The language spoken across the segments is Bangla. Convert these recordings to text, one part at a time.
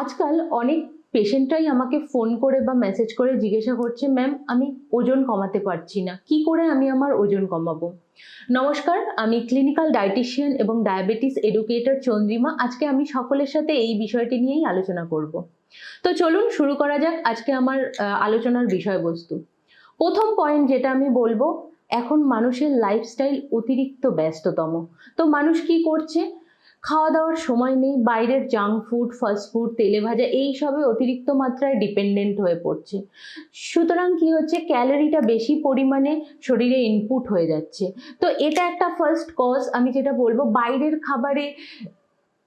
আজকাল অনেক পেশেন্টরাই আমাকে ফোন করে বা মেসেজ করে জিজ্ঞাসা করছে ম্যাম আমি ওজন কমাতে পারছি না। কি করে আমি আমার ওজন কমাবো? নমস্কার, আমি ক্লিনিক্যাল ডায়েটিশিয়ান এবং ডায়াবেটিস এডুকেটর চন্দ্রিমা। আজকে আমি সকলের সাথে এই বিষয়টি নিয়েই আলোচনা করব। তো চলুন শুরু করা যাক আজকে আমার আলোচনার বিষয়বস্তু। প্রথম পয়েন্ট যেটা আমি বলব, এখন মানুষের লাইফস্টাইল অতিরিক্ত ব্যস্ততম। তো মানুষ কি করছে? খাওয়া দাওয়ার সময় নেই, বাইরের জাঙ্ক ফুড ফাস্ট ফুড তেলে ভাজা, এই সবে অতিরিক্ত মাত্রায় ডিপেন্ডেন্ট হয়ে পড়ছে। সুতরাং কি হচ্ছে? ক্যালোরিটা বেশি পরিমাণে শরীরে ইনপুট হয়ে যাচ্ছে। তো এটা একটা ফার্স্ট কজ আমি যেটা বলব, বাইরের খাবারে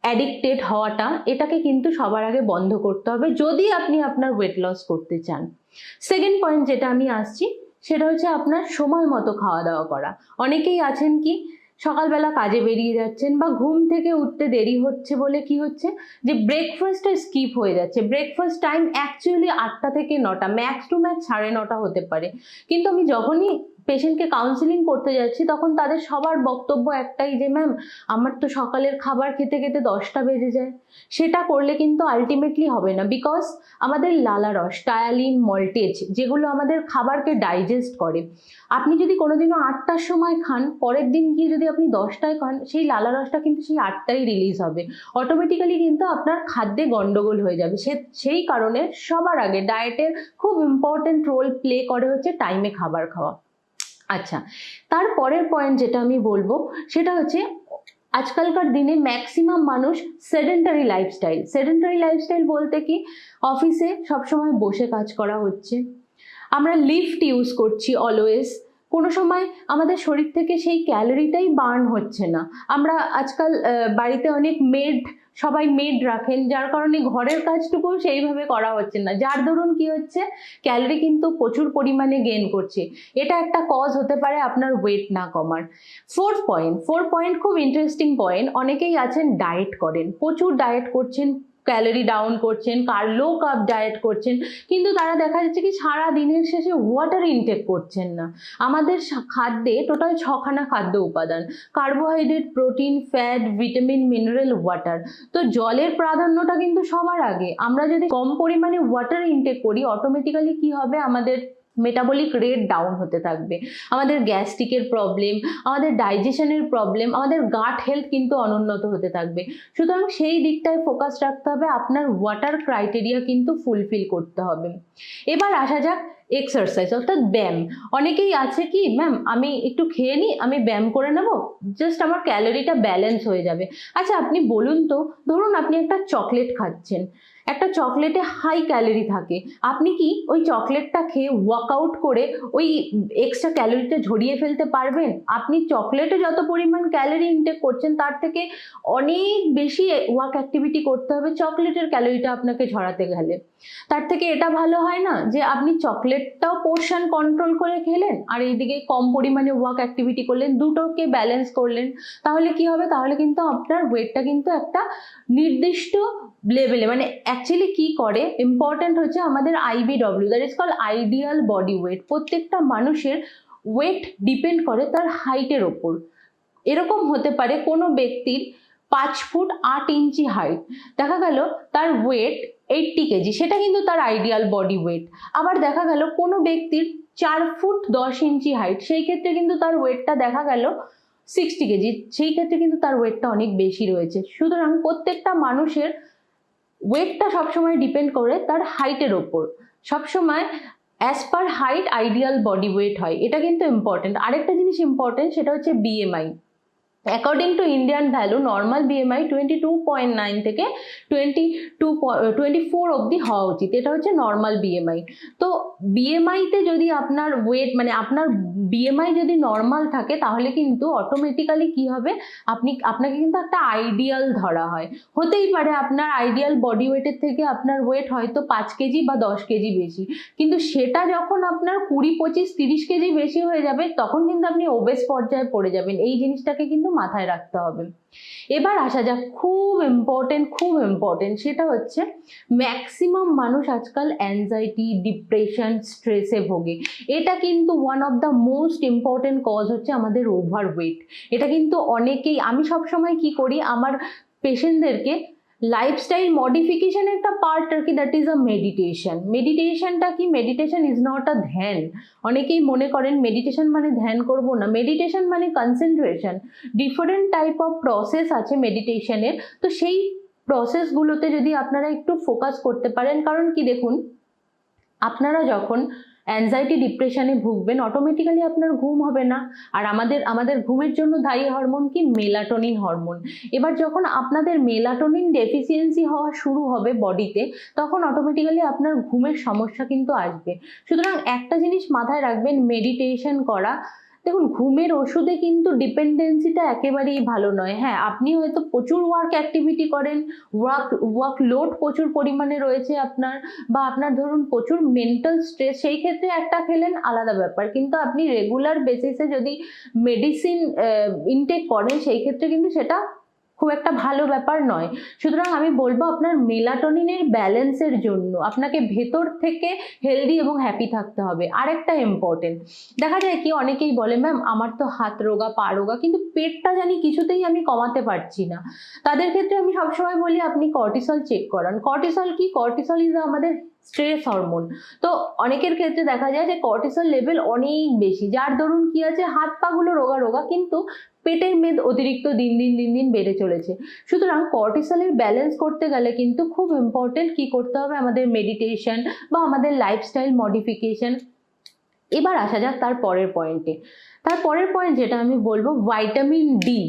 অ্যাডিক্টেড হওয়াটা, এটাকে কিন্তু সবার আগে বন্ধ করতে হবে, যদি আপনি আপনার ওয়েট লস করতে চান। সেকেন্ড পয়েন্ট যেটা আমি আসছি, সেটা হচ্ছে আপনার সময় মতো খাওয়া দাওয়া করা। অনেকেই আছেন কি সকালবেলা কাজে বেরিয়ে যাচ্ছেন বা ঘুম থেকে উঠতে দেরি হচ্ছে বলে কি হচ্ছে? যে ব্রেকফাস্টটা স্কিপ হয়ে যাচ্ছে। ব্রেকফাস্ট টাইম অ্যাকচুয়ালি আটটা থেকে নটা। ম্যাক্স টু ম্যাক্স সাড়ে নটা হতে পারে। কিন্তু আমি যখনই পেশেন্টকে কাউন্সিলিং করতে যাচ্ছি, তখন তাদের সবার বক্তব্য একটাই যে, ম্যাম, আমার তো সকালের খাবার খেতে খেতে দশটা বেজে যায়। সেটা করলে কিন্তু আলটিমেটলি হবে না বিকজ আমাদের লালারস টায়ালিন মল্টেজ যেগুলো আমাদের খাবারকে ডাইজেস্ট করে। আপনি যদি কোনোদিনও আটটার সময় খান, পরের দিন গিয়ে যদি আপনি দশটায় খান, সেই লালারসটা কিন্তু সেই আটটাই রিলিজ হবে। অটোমেটিক্যালি কিন্তু আপনার খাদ্যে গন্ডগোল হয়ে যাবে। সে, সেই কারণে সবার আগে ডায়েটের খুব ইম্পর্টেন্ট রোল প্লে করে হচ্ছে টাইমে খাবার খাওয়া। আচ্ছা তার পরের পয়েন্ট যেটা আমি বলব, সেটা হচ্ছে আজকালকার দিনে ম্যাক্সিমাম মানুষ সেডেন্টারি লাইফস্টাইল সেডেন্টারি লাইফস্টাইল বলতে কি? অফিসে সবসময় বসে কাজ করা হচ্ছে। আমরা লিফট ইউজ করছি অলওয়েজ কোনো সময় আমাদের শরীর থেকে সেই ক্যালোরিটাই বার্ন হচ্ছে না। আমরা আজকাল বাড়িতে অনেক মেড সবাই মেড রাখেন, যার কারণে ঘরের কাজটুকু সেইভাবে করা হচ্ছে না। যার দরুন কি হচ্ছে ক্যালোরি কিন্তু প্রচুর পরিমাণে গেন করছে। এটা একটা কজ হতে পারে আপনার ওয়েট না কমার। ফোর্থ পয়েন্ট ফোর পয়েন্ট খুব ইন্টারেস্টিং পয়েন্ট অনেকেই আছেন ডায়েট করেন। প্রচুর ডায়েট করছেন ক্যালোরি ডাউন করছেন কার লো কাপ ডায়েট করছেন, কিন্তু তারা দেখা যাচ্ছে কি সারা দিনের শেষে ওয়াটার ইনটেক করছেন না। আমাদের খাদ্যে টোটাল ছখানা খাদ্য উপাদান carbohydrate protein fat vitamin mineral water তো জলের প্রাধান্যটা কিন্তু সবার আগে। আমরা যদি কম পরিমাণে ওয়াটার ইনটেক করি অটোমেটিক্যালি কি হবে? আমাদের মেটাবলিক রেট ডাউন হতে থাকবে। আমাদের গ্যাস্ট্রিকের প্রবলেম আমাদের ডাইজেশনের প্রবলেম আমাদের গাট হেলথ কিন্তু অনুন্নত হতে থাকবে। সুতরাং সেই দিকটায় ফোকাস রাখতে হবে, আপনার ওয়াটার ক্রাইটেরিয়া কিন্তু ফুলফিল করতে হবে। এবার আসা যাক এক্সারসাইজ অর্থাৎ ব্যায়াম। অনেকেই আছে কি, ম্যাম, আমি একটু খেয়ে নিই, আমি ব্যায়াম করে নেব জাস্ট আমার ক্যালোরিটা ব্যালেন্স হয়ে যাবে। আচ্ছা আপনি বলুন তো, ধরুন আপনি একটা চকলেট খাচ্ছেন। একটা চকলেটে হাই ক্যালোরি থাকে। আপনি কি ওই চকলেটটা খেয়ে ওয়ার্কআউট করে ওই এক্সট্রা ক্যালোরিটা ঝরিয়ে ফেলতে পারবেন? আপনি চকলেটে যত পরিমাণ ক্যালোরি ইনটেক করছেন, তার থেকে অনেক বেশি ওয়ার্ক অ্যাক্টিভিটি করতে হবে। চকলেটের ক্যালোরিটা আপনাকে ঝরাতে গেলে। তার থেকে এটা ভালো হয় না যে আপনি চকলেটটাও পোর্শন কন্ট্রোল করে খেলেন আর এইদিকে কম পরিমাণে ওয়ার্ক অ্যাক্টিভিটি করলেন, দুটোকে ব্যালেন্স করলেন, তাহলে কি হবে? তাহলে কিন্তু আপনার ওয়েটটা কিন্তু একটা নির্দিষ্ট লেভেলে মানে অ্যাকচুয়ালি কি করে? ইম্পর্ট্যান্ট হচ্ছে আমাদের IBW that is call ideal body weight প্রত্যেকটা মানুষের ওয়েট ডিপেন্ড করে তার হাইটের ওপর। এরকম হতে পারে কোনো ব্যক্তির পাঁচ ফুট আট ইঞ্চি হাইট দেখা গেল তার ওয়েট এইট্টি কেজি, সেটা কিন্তু তার আইডিয়াল বডি ওয়েট আবার দেখা গেল কোনো ব্যক্তির চার ফুট দশ ইঞ্চি হাইট সেই ক্ষেত্রে কিন্তু তার ওয়েটটা দেখা গেল সিক্সটি কেজি, সেই ক্ষেত্রে কিন্তু তার ওয়েটটা অনেক বেশি রয়েছে। সুতরাং প্রত্যেকটা মানুষের ওয়েটটা সবসময় ডিপেন্ড করে তার হাইটের ওপর। সবসময় as per height ideal body weight হয়। এটা কিন্তু ইম্পর্টেন্ট আরেকটা জিনিস ইম্পর্টেন্ট সেটা হচ্ছে BMI according to Indian value normal BMI twenty two point nine থেকে টোয়েন্টি টু টোয়েন্টি ফোর অবধি হওয়া উচিত। এটা হচ্ছে নর্মাল বিএমআই তো বিএমআইতে যদি আপনার ওয়েট মানে আপনার বিএমআই যদি নর্মাল থাকে, তাহলে কিন্তু অটোমেটিক্যালি কি হবে? আপনি, আপনাকে কিন্তু একটা আইডিয়াল ধরা হয়। হতেই পারে আপনার আইডিয়াল বডি ওয়েটের থেকে আপনার ওয়েট হয়তো পাঁচ কেজি বা দশ কেজি বেশি। কিন্তু সেটা যখন আপনার কুড়ি, পঁচিশ, তিরিশ কেজি বেশি হয়ে যাবে, তখন কিন্তু আপনি ওবেস পর্যায়ে পড়ে যাবেন। এই জিনিসটাকে কিন্তু মাথায় রাখতে হবে। এবার আসা যাক, খুব ইম্পর্টেন্ট খুব ইম্পর্টেন্ট সেটা হচ্ছে ম্যাক্সিমাম মানুষ আজকাল অ্যাংজাইটি ডিপ্রেশন স্ট্রেসে ভোগে। এটা কিন্তু one of the most important cause হচ্ছে আমাদের ওভার ওয়েট এটা কিন্তু অনেকেই, আমি সবসময় কি করি, আমার পেশেন্টদেরকে লাইফস্টাইল মডিফিকেশন একটা পার্ট আর কি দ্যাট ইজ আ মেডিটেশন মেডিটেশনটা কি? মেডিটেশন ইজ নট আ ধ্যান. অনেকেই মনে করেন মেডিটেশন মানে ধ্যান করব না। মেডিটেশন মানে concentration different type of process আছে মেডিটেশনের তো সেই প্রসেসগুলোতে যদি আপনারা একটু ফোকাস করতে পারেন, কারণ কি দেখুন, আপনারা যখন অ্যাংজাইটি ডিপ্রেশনে ভুগবেন অটোমেটিক্যালি আপনার ঘুম হবে না। আর আমাদের আমাদের ঘুমের জন্য দায়ী হরমোন কি? মেলাটোনিন হরমোন এবার যখন আপনাদের মেলাটোনিন ডেফিসিয়েন্সি হওয়া শুরু হবে বডিতে, তখন অটোমেটিক্যালি আপনার ঘুমের সমস্যা কিন্তু আসবে। সুতরাং একটা জিনিস মাথায় রাখবেন মেডিটেশন করা দেখুন, ঘুমের ওষুধে কিন্তু ডিপেন্ডেন্সিটা একেবারেই ভালো নয়। হ্যাঁ আপনি হয়তো প্রচুর ওয়ার্ক অ্যাক্টিভিটি করেন ওয়ার্ক ওয়ার্ক লোড প্রচুর পরিমাণে রয়েছে আপনার, বা আপনার ধরুন প্রচুর মেন্টাল স্ট্রেস সেই ক্ষেত্রে একটা খেলেন আলাদা ব্যাপার। কিন্তু আপনি রেগুলার বেসিসে যদি মেডিসিন ইনটেক করেন, সেই ক্ষেত্রে কিন্তু সেটা খুব একটা ভালো ব্যাপার নয়। সুতরাং আমি বলব আপনার মেলাটোনিনের ব্যালেন্সের জন্য আপনাকে ভেতর থেকে হেলদি এবং হ্যাপি থাকতে হবে। আরেকটা ইম্পর্টেন্ট দেখা যায় কি, অনেকেই বলে ম্যাম আমার তো হাত রোগা, পা রোগা, কিন্তু পেটটা জানি কিছুতেই আমি কমাতে পারছি না। তাদের ক্ষেত্রে আমি সবসময় বলি, আপনি কর্টিসল চেক করান। কর্টিসল কি? কর্টিসল ইজ আমাদের স্ট্রেস হরমোন তো অনেকের ক্ষেত্রে দেখা যায় যে কর্টিসল লেভেল অনেক বেশি। যার ধরুন কি আছে, হাত পাগুলো রোগা রোগা, কিন্তু পেটের মেদ অতিরিক্ত দিন দিন দিন দিন বেড়ে চলেছে। সুতরাং কর্টিসলের ব্যালেন্স করতে গেলে কিন্তু খুব ইম্পর্টেন্ট কি করতে হবে? আমাদের মেডিটেশন বা আমাদের লাইফস্টাইল মডিফিকেশন এবার আসা যাক তার পরের পয়েন্টে তার পরের পয়েন্ট যেটা আমি বলব ভাইটামিন ডি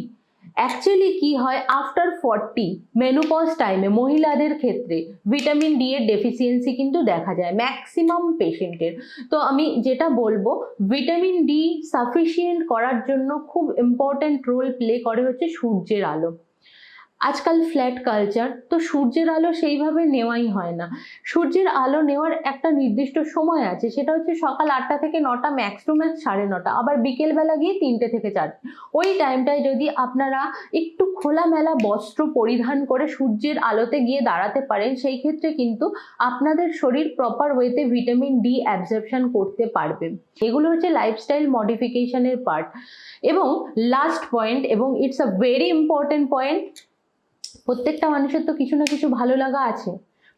অ্যাকচুয়ালি কি হয়? আফটার ফর্টি মেনোপজ টাইমে মহিলাদের ক্ষেত্রে ভিটামিন ডি এর ডেফিসিয়েন্সি কিন্তু দেখা যায় ম্যাক্সিমাম পেশেন্টের তো আমি যেটা বলব ভিটামিন ডি সাফিসিয়েন্ট করার জন্য খুব ইম্পর্ট্যান্ট রোল প্লে করে হচ্ছে সূর্যের আলো। আজকাল ফ্ল্যাট কালচার, তো সূর্যের আলো সেইভাবে নেওয়াই হয় না। সূর্যের আলো নেওয়ার একটা নির্দিষ্ট সময় আছে, সেটা হচ্ছে সকাল আটটা থেকে নটা ম্যাক্স টু সাড়ে নটা, আবার বিকেলবেলা গিয়ে তিনটে থেকে চারটে ওই টাইমটায় যদি আপনারা একটু খোলামেলা বস্ত্র পরিধান করে সূর্যের আলোতে গিয়ে দাঁড়াতে পারেন, সেই ক্ষেত্রে কিন্তু আপনাদের শরীর প্রপার ওয়েতে ভিটামিন ডি অ্যাবজর্পশন করতে পারবে। এগুলো হচ্ছে লাইফস্টাইল মডিফিকেশনের পার্ট এবং লাস্ট পয়েন্ট এবং it's a very important point প্রত্যেকটা মানুষের তো কিছু না কিছু ভালো লাগা আছে।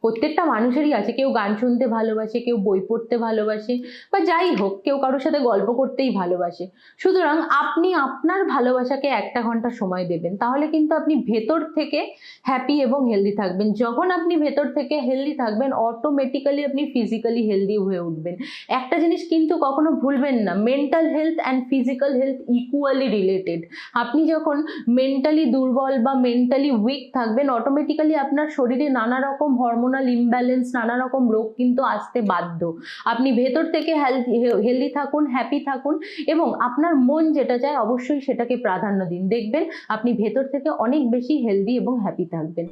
প্রত্যেকটা মানুষেরই আছে। কেউ গান শুনতে ভালোবাসে, কেউ বই পড়তে ভালোবাসে, বা যাই হোক, কেউ কারোর সাথে গল্প করতেই ভালোবাসে। সুতরাং আপনি আপনার ভালোবাসাকে একটা ঘণ্টা সময় দেবেন। তাহলে কিন্তু আপনি ভেতর থেকে হ্যাপি এবং হেলদি থাকবেন। যখন আপনি ভেতর থেকে হেলদি থাকবেন অটোমেটিক্যালি আপনি ফিজিক্যালি হেলদি হয়ে উঠবেন। একটা জিনিস কিন্তু কখনো ভুলবেন না। Mental health and physical health equally related আপনি যখন মেন্টালি দুর্বল বা মেন্টালি উইক থাকবেন অটোমেটিক্যালি আপনার শরীরে নানা রকম হরমোনাল ইমব্যালেন্স নানা রকম রোগ কিন্তু আসতে বাধ্য। আপনি ভেতর থেকে হেলদি হেলদি থাকুন হ্যাপি থাকুন এবং আপনার মন যেটা চায় অবশ্যই সেটাকে প্রাধান্য দিন। দেখবেন আপনি ভেতর থেকে অনেক বেশি হেলদি এবং হ্যাপি থাকবেন।